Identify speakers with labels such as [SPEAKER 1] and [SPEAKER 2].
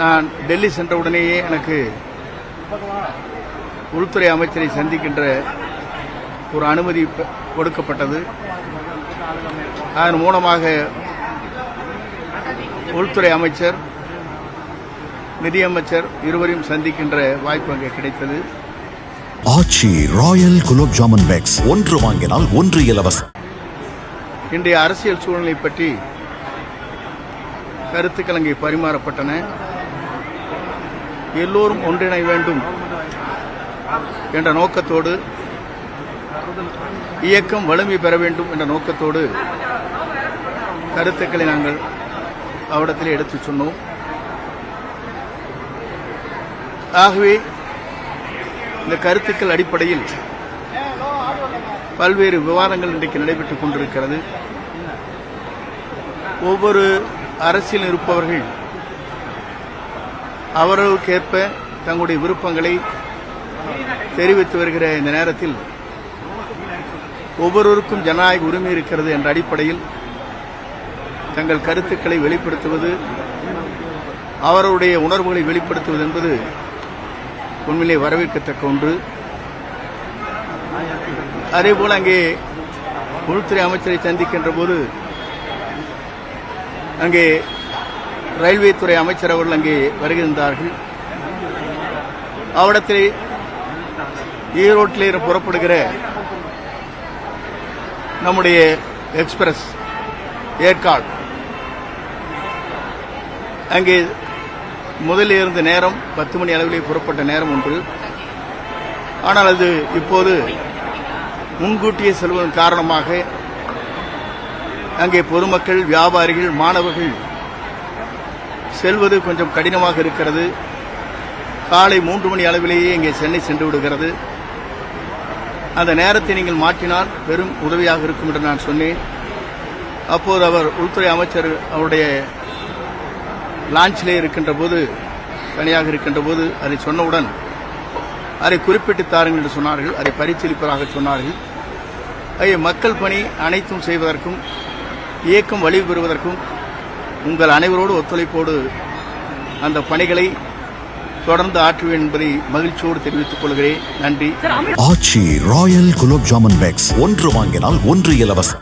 [SPEAKER 1] நான் டெல்லி சென்றவுடனேயே எனக்கு உள்துறை அமைச்சரை சந்திக்கின்ற ஒரு அனுமதி கொடுக்கப்பட்டது. அதன் மூலமாக உள்துறை அமைச்சர் நிதியமைச்சர் இருவரையும் சந்திக்கின்ற வாய்ப்பு அங்கே கிடைத்தது.
[SPEAKER 2] ஆச்சி ராயல் குலோப் ஜாமுன் பேக்ஸ் ஒன்று வாங்கினால் ஒன்று இலவசம்.
[SPEAKER 1] இன்றைய அரசியல் சூழ்நிலை பற்றி கருத்துக்கள் அங்கே பரிமாறப்பட்டன. எல்லோரும் ஒன்றிணை வேண்டும் என்ற நோக்கத்தோடு இயக்கம் வலிமை பெற வேண்டும் என்ற நோக்கத்தோடு கருத்துக்களை நாங்கள் அவரிடத்தில் எடுத்துச் சொன்னோம். ஆகவே இந்த கருத்துக்கள் அடிப்படையில் பல்வேறு விவாதங்கள் இன்றைக்கு நடைபெற்றுக் கொண்டிருக்கிறது. ஒவ்வொரு அரசியல் இருப்பவர்கள் அவர்களுக்கேற்ப தங்களுடைய விருப்பங்களை தெரிவித்து வருகிற இந்த நேரத்தில் ஒவ்வொருவருக்கும் ஜனநாயக உரிமை இருக்கிறது என்ற அடிப்படையில் தங்கள் கருத்துக்களை வெளிப்படுத்துவது அவருடைய உணர்வுகளை வெளிப்படுத்துவது என்பது உண்மையிலே வரவேற்கத்தக்க ஒன்று. அதேபோல் அங்கே உள்துறை அமைச்சரை சந்திக்கின்ற போது அங்கே ரயில்வே துறை அமைச்சர் அவர்கள் அங்கே வருகின்றார்கள். அவரிடத்தில் ஈரோட்டில் புறப்படுகிற நம்முடைய எக்ஸ்பிரஸ் ஏற்காடு. அங்கே முதலில் இருந்த நேரம் பத்து மணி அளவிலே புறப்பட்ட நேரம் ஒன்று. ஆனால் அது இப்போது முன்கூட்டியே செல்வதன் காரணமாக அங்கே பொதுமக்கள் வியாபாரிகள் மாணவர்கள் செல்வது கொஞ்சம் கடினமாக இருக்கிறது. காலை மூன்று மணி அளவிலேயே இங்கே சென்னை சென்று விடுகிறது. அந்த நேரத்தை நீங்கள் மாற்றினால் பெரும் உதவியாக இருக்கும் என்று நான் சொன்னேன். அப்போது அவர் உள்துறை அமைச்சர் அவருடைய லான்ச்சிலே இருக்கின்ற போது தனியாக இருக்கின்ற போது அதை சொன்னவுடன் அதை குறிப்பிட்டு தாருங்கள் என்று சொன்னார்கள். அதை பரிசீலிப்பதாக சொன்னார்கள். ஐய மக்கள் பணி அனைத்தும் செய்வதற்கும் இயக்கம் வலிவு பெறுவதற்கும் உங்கள் அனைவரோடு ஒத்துழைப்போடு அந்த பணிகளை தொடர்ந்து ஆற்றுவேன் என்பதை மகிழ்ச்சியோடு தெரிவித்துக் கொள்கிறேன். நன்றி.
[SPEAKER 2] Aachi royal gulab jamun packs. ஒன்று வாங்கினால் ஒன்று இலவசம்.